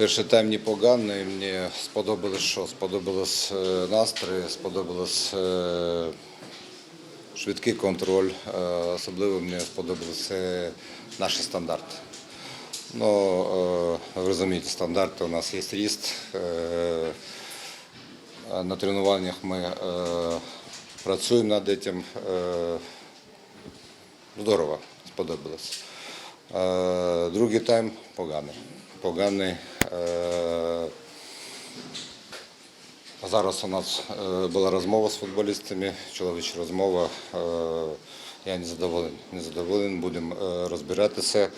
Перший тайм непоганий. Мені сподобалось, що сподобалось е, настрій, сподобалось е, швидкий контроль. Е, Особливо мені сподобалися наші стандарти. Ну, ви розумієте, стандарти у нас є ріст. На тренуваннях ми працюємо над цим. Здорово, сподобалось. Другий тайм поганий. Поганий. Е, Зараз у нас е, була розмова з футболістами, чоловіча розмова. Е, Я не задоволений. Не задоволений, будемо е, розбиратися.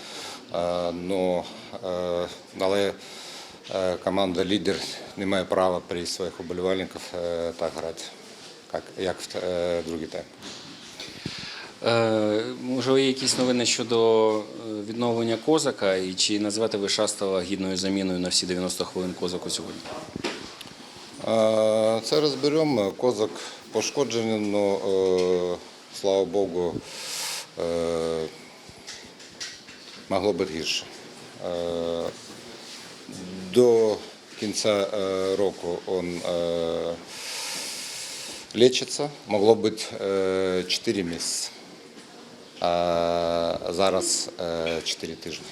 Е, але команда лідер не має права при своїх уболівальників так грати, як, в другий тайм. Е, Можливо, є якісь новини щодо відновлення козака, і чи назвати ви Шастова гідною заміною на всі 90 хвилин козаку сьогодні? Це розберемо. Козак пошкоджений, але слава Богу, е, могло бути гірше. Е, До кінця е, року він лічиться, могло бути 4 місяці, зараз 4 тижні.